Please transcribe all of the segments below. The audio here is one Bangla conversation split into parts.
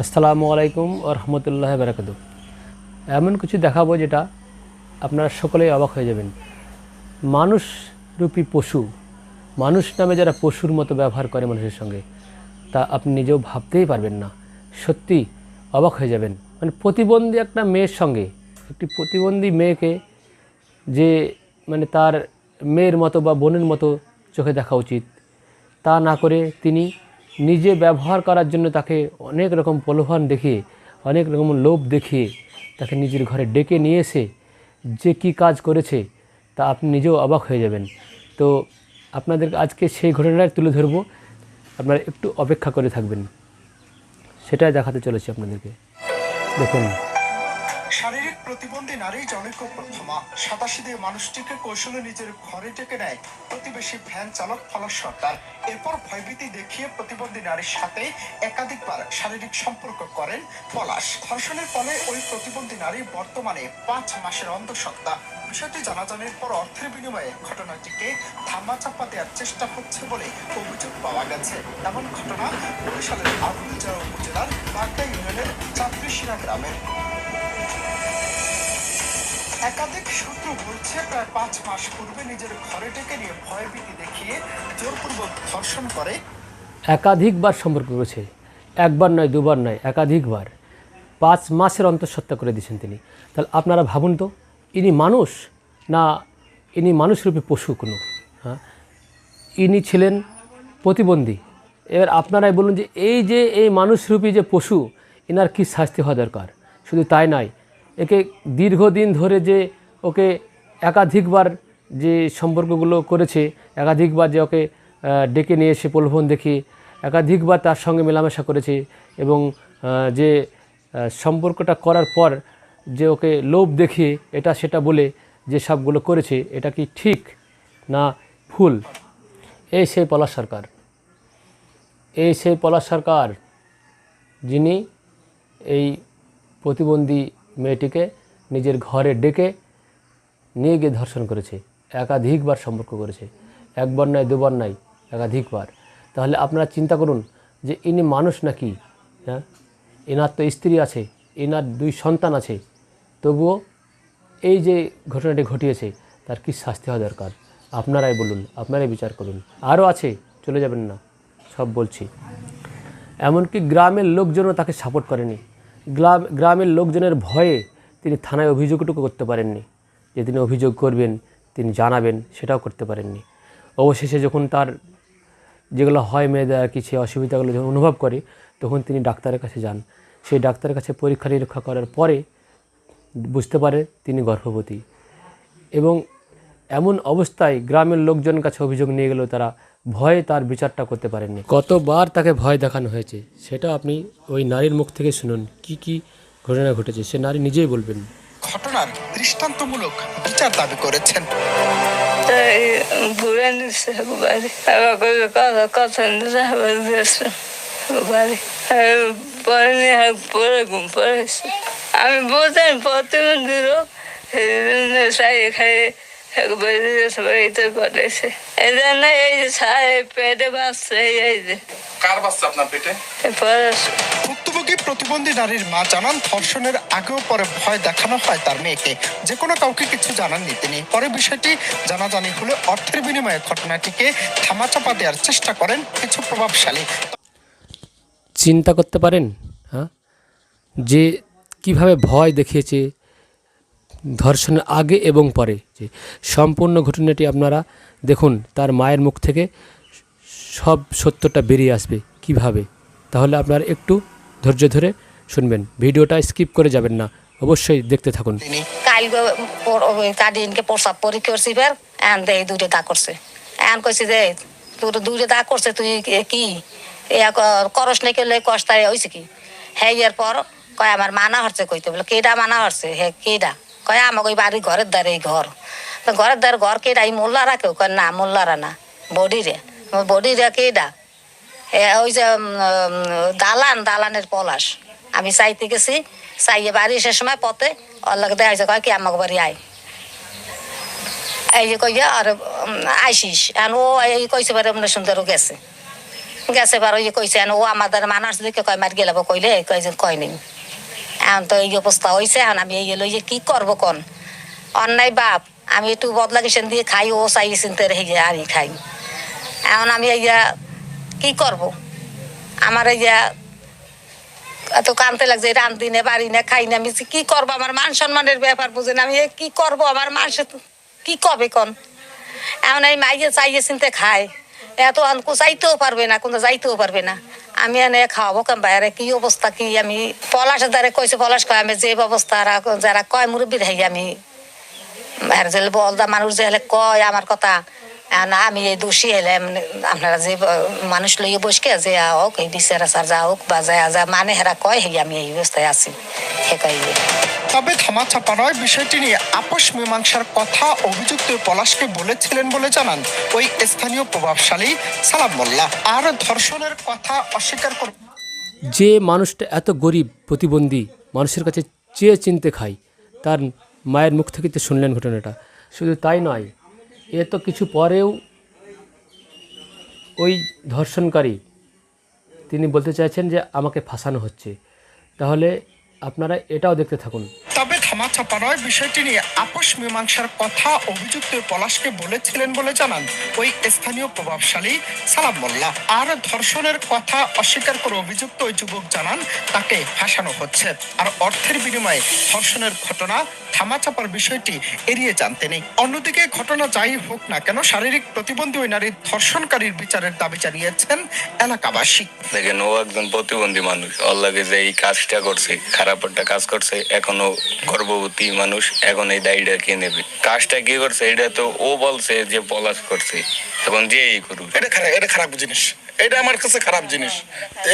আসসালামু আলাইকুম রহমতুল্লাহ বারাকাত এমন কিছু দেখাবো যেটা আপনারা সকলেই অবাক হয়ে যাবেন। মানুষ রূপী পশু, মানুষ নামে যারা পশুর মতো ব্যবহার করে মানুষের সঙ্গে, তা আপনি নিজেও ভাবতেই পারবেন না। সত্যি অবাক হয়ে যাবেন। মানে প্রতিবন্ধী একটা মেয়ের সঙ্গে, একটি প্রতিবন্ধী মেয়েকে যে মানে তার মেয়ের মতো বা বোনের মতো চোখে দেখা উচিত, তা না করে তিনি নিজে ব্যবহার করার জন্য তাকে অনেক রকম প্রলোভন দেখিয়ে, অনেক রকম লোভ দেখিয়ে তাকে নিজের ঘরে ডেকে নিয়ে এসে যে কি কাজ করেছে তা আপনি নিজেও অবাক হয়ে যাবেন। তো আপনাদের আজকে সেই ঘটনাটাই তুলে ধরবো। আপনারা একটু অপেক্ষা করে থাকবেন। সেটাই দেখাতে চলেছি আপনাদেরকে। দেখুন। শারীরিক প্রতিবন্ধী নারী জনৈক প্রথমা। সাতাশি দিয়ে মানুষটিকে কৌশলে নিজের ঘরে ডেকে নেয় প্রতিবেশী ভ্যান চালক ফলাস সরকার। এরপর ভয়ভীতি দেখিয়ে প্রতিবন্ধী নারীর সাথে একাধিকবার শারীরিক সম্পর্ক করেন পলাশ। ধর্ষণের ফলে ওই প্রতিবন্ধী নারী বর্তমানে পাঁচ মাসের অন্ধসত্ত্বা। বিষয়টি জানাজানির পর অর্থের বিনিময়ে ঘটনাটিকে ধামাচাপা দেওয়ার চেষ্টা হচ্ছে বলে অভিযোগ পাওয়া গেছে। এমন ঘটনা বরিশালের আবুলজা উপজেলার বাগদা ইউনিয়নের চাত্রিশিরা গ্রামের। একাধিক সূত্র বলছে, প্রায় পাঁচ মাস পূর্বে নিজের ঘরে নিয়ে ভয়ভীতি দেখিয়ে জোরপূর্বক ধর্ষণ করে। একাধিকবার সম্পর্ক করেছে। একবার নয়, দুবার নয়, একাধিকবার। পাঁচ মাসের অন্তঃসত্ত্বা করে দিয়েছেন তিনি। তাহলে আপনারা ভাবুন তো, ইনি মানুষ না ইনি মানুষরূপে পশু কোনো? হ্যাঁ? ইনি ছিলেন প্রতিবন্ধী। এবার আপনারাই বলুন যে এই যে এই মানুষরূপী যে পশু, এনার কি শাস্তি হওয়া দরকার? শুধু তাই নয়, একে দীর্ঘদিন ধরে যে ওকে একাধিকবার যে সম্পর্কগুলো করেছে, একাধিকবার যে ওকে ডেকে নিয়ে এসে প্রলোভন দেখিয়ে একাধিকবার তার সঙ্গে মেলামেশা করেছে এবং যে সম্পর্কটা করার পর যে ওকে লোভ দেখিয়ে এটা সেটা বলে যে সবগুলো করেছে, এটা কি ঠিক না ভুল? এই সেই পলাশ সরকার। এই সেই পলাশ সরকার যিনি এই প্রতিবন্ধী মেয়েটিকে নিজের ঘরে ডেকে নিয়ে গিয়ে ধর্ষণ করেছে। একাধিকবার সম্পর্ক করেছে। একবার নয়, দুবার নয়, একাধিকবার। তাহলে আপনারা চিন্তা করুন যে ইনি মানুষ নাকি? হ্যাঁ? এনার তো স্ত্রী আছে এনার দুই সন্তান আছে। তবুও এই যে ঘটনাটি ঘটিয়েছে, তার কি শাস্তি হওয়া দরকার? আপনারাই বলুন, আপনারাই বিচার করুন। আরও আছে, চলে যাবেন না, সব বলছি। এমনকি গ্রামের লোকজনও তাকে সাপোর্ট করেনি। গ্রামের লোকজনের ভয়ে তিনি থানায় অভিযোগটুকু করতে পারেননি। যে তিনি অভিযোগ করবেন, তিনি জানাবেন, সেটাও করতে পারেননি। অবশেষে যখন তার যেগুলো হয় মেয়েদের আর কি অসুবিধাগুলো যখন অনুভব করে, তখন তিনি ডাক্তারের কাছে যান। সেই ডাক্তারের কাছে পরীক্ষা নিরীক্ষা করার পরে বুঝতে পারে তিনি গর্ভবতী। এবং এমন অবস্থায় গ্রামের লোকজন কাছে অভিযোগ নিয়ে গেলেও তারা ভয়ে তার বিচারটা করতে পারেননি। কতবার তাকে ভয় দেখানো হয়েছে সেটা আপনি ওই নারীর মুখ থেকে শুনুন কি কি ঘটনা ঘটেছে সে নারী নিজেই বলবেন। ঘটনার দৃষ্টান্তমূলক বিচার দাবি করেছেন। আমি সাই একবার দিয়েছে বাড়িতে করেছে এই জন্য এই যে ছাই পেটে বাঁচছে এই যে কার বাচ্চা আপনার পেটে? ভুক্তভোগী প্রতিবন্ধী নারীর মা জানান ধর্ষণের আগেও পরে ভয় দেখানো হয় তার মেয়েকে। যে কোনো কাউকে কিছু জানাননি তিনি। পরে বিষয়টি জানাজানি হলে অর্থের বিনিময়ে ঘটনাটিকে থামাচাপা দেওয়ার চেষ্টা করেন কিছু প্রভাবশালী। চিন্তা করতে পারেন হ্যাঁ? যে কীভাবে ভয় দেখিয়েছে ধর্ষণের আগে এবং পরে যে সম্পূর্ণ ঘটনাটি আপনারা দেখুন, তার মায়ের মুখ থেকে সব সত্যটা বেরিয়ে আসবে কীভাবে? তাহলে আপনারা একটু ধৈর্য ধরে শুনবেন। ভিডিওটা স্কিপ করে যাবেন না, অবশ্যই দেখতে থাকুন। তিনি কাল কাদিনকে প্রসাব পরীক্ষা করছি এবার এন দে দুইটা দাগ করছে। এন কইছে যে, তোর দুইটা দাগ করছে, তুই কি- করস নাই কেলে কষ্টা হয়েছে কি? হ্যাঁ ইয়ার পর কয়, আমার মানা হচ্ছে কইতে। বলে, কেডা মানা হচ্ছে? হে, কেডা? কয় আমাকে ওই বাড়ি ঘরের দ্বারে এই ঘর? ঘরের দ্বারে ঘর কেডা? এই মোল্লারা কেউ? কয়, না, মোল্লারা না বডি রে বডি রে কেডা ওই যে দালান, দালানের পলাশ। আমি চাইতে গেছি, চাইয়ে বাড়ি সে সময় পথে লাগে দেখা যাচ্ছে কয়, কি আমাকে বাড়ি আয়? এই যে কইয়া আর আইসিস। আর ও এই কইছে বারে মানে সুন্দর গেছে। গেছে বার ইয়ে কইছে ও আমাদের মানার দিকে কয়, মার গেলাব কইলে? কয় যে, কয় নেই। এখন তো এই অবস্থা হয়েছে এখন আমি এই লইয়ে কি করব কোন? অন্যায় বাপ, আমি একটু বদলা গেছেন দিয়ে খাই, ও চাই চিনতে রেখে আনি খাই। এখন আমি ইয়া কি করব? আমার ইয়া এত কানতে লাগছে রান দিনে বাড়ি না, খাই না, আমি যে কি করব? আমার মান সম্মানের ব্যাপার বুঝেন, আমি কি করব? আমার মানুষ কি কবে কোন? এমন এই মাইয়ে চাইয়ে চিনতে খায়। এত চাইতেও পারবে না, কোনো যাইতেও পারবে না। আমি এনে খাওয়াবো কেন বাইরে কি অবস্থা, কি আমি পলাশের দ্বারা কইছে, পলাশ কয়, আমি যে ব্যবস্থা যারা কয় মুরব্বীর হাই আমি। আর যে বলদা মানুষ যে হলে কয় আমার কথা। না, আমি এই দোষী হলে আপনারা যে মানুষ লইয়ে বসকে, যে হোক, এই বিচার আচার যা হোক বা যা যা মানে হেরা কয় হেই আমি এই অবস্থায় আছি। তবে ধামাচাপা নয় বিষয়টি নিয়ে আপোষ মীমাংসার কথা অভিযুক্ত পলাশকে বলেছিলেন বলে জানান ওই স্থানীয় প্রভাবশালী সালাম মোল্লা। আর ধর্ষণের কথা অস্বীকার করে যে মানুষটা এত গরিব প্রতিবন্ধী মানুষের কাছে চেয়ে চিনতে খায় তার মায়ের মুখ থেকে তো শুনলেন ঘটনাটা। শুধু তাই নয় এ তো কিছু পরেও ওই ধর্ষণকারী তিনি বলতে চাইছেন যে আমাকে ফাঁসানো হচ্ছে। তাহলে আপনারা এটাও দেখতে থাকুন। ধামাচাপা নয় বিষয়টি নিয়ে আপোষ মীমাংসার কথা অভিযুক্ত পলাশকে বলেছিলেন বলে জানান ওই স্থানীয় প্রভাবশালী সালাম মোল্লা। আর ধর্ষণের কথা অস্বীকার করে অভিযুক্ত ওই যুবক জানান, তাকে ফাঁসানো হচ্ছে। আর অর্থের বিনিময়ে ধর্ষণের ঘটনা ধামাচাপার বিষয়টি এড়িয়ে যান তিনি অন্যদিকে ঘটনা যাই হোক না কেন, শারীরিক প্রতিবন্ধী ওই নারীর ধর্ষণকারীর বিচারের দাবি জানিয়েছেন এলাকাবাসী। দেখেন ও একজন প্রতিবন্ধী মানুষ। লাগে যে এই কাজটা করছে, খারাপ একটা কাজ করছে, এখনও গর্ভবতী মানুষ এখন এই দায়ীটা কে নেবে? কাজটা কি করছে? এটা তো ও বলছে যে পলাশ করছে। এখন যে এই করুক। এটা খারাপ এটা খারাপ জিনিস। এটা আমার কাছে খারাপ জিনিস।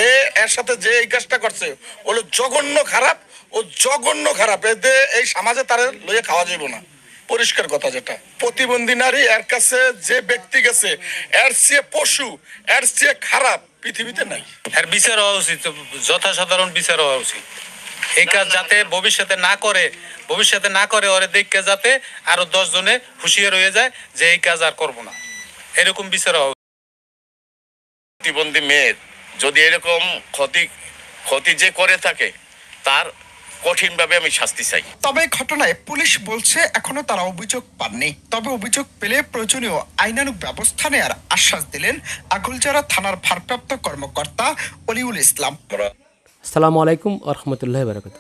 এ এর সাথে যে এই কাজটা করছে ওগুলো জঘন্য খারাপ ও জঘন্য খারাপ। এতে এই সমাজে তার লইয়ে খাওয়া যাইব না। পরিষ্কার কথা যেটা। প্রতিবন্ধী নারী এর কাছে যে ব্যক্তি গেছে এর চেয়ে পশু এর চেয়ে খারাপ পৃথিবীতে নাই। এর বিচার হওয়া উচিত। যথাসাধারণ বিচার হওয়া উচিত। এই কাজ যাতে ভবিষ্যতে না করে ভবিষ্যতে না করে ওরে দেখে যাতে আরও দশ জনে হুঁশিয়ার হয়ে যায় যে এই কাজ আর করব না। এরকম বিচার উচিত। প্রতিবন্ধী মেয়ের যদি এরকম ক্ষতি ক্ষতি যে করে থাকে তার কঠিনভাবে আমি শাস্তি চাই। তবে ঘটনায় পুলিশ বলছে এখনও তারা অভিযোগ পাননি। তবে অভিযোগ পেলে প্রয়োজনীয় আইনানুগ ব্যবস্থা নেওয়ার আশ্বাস দিলেন আগুলজারা থানার ভারপ্রাপ্ত কর্মকর্তা অলিউল ইসলাম। আসসালামু আলাইকুম আরহামতুল্লাহ রহমতুল্লাহ বারকাত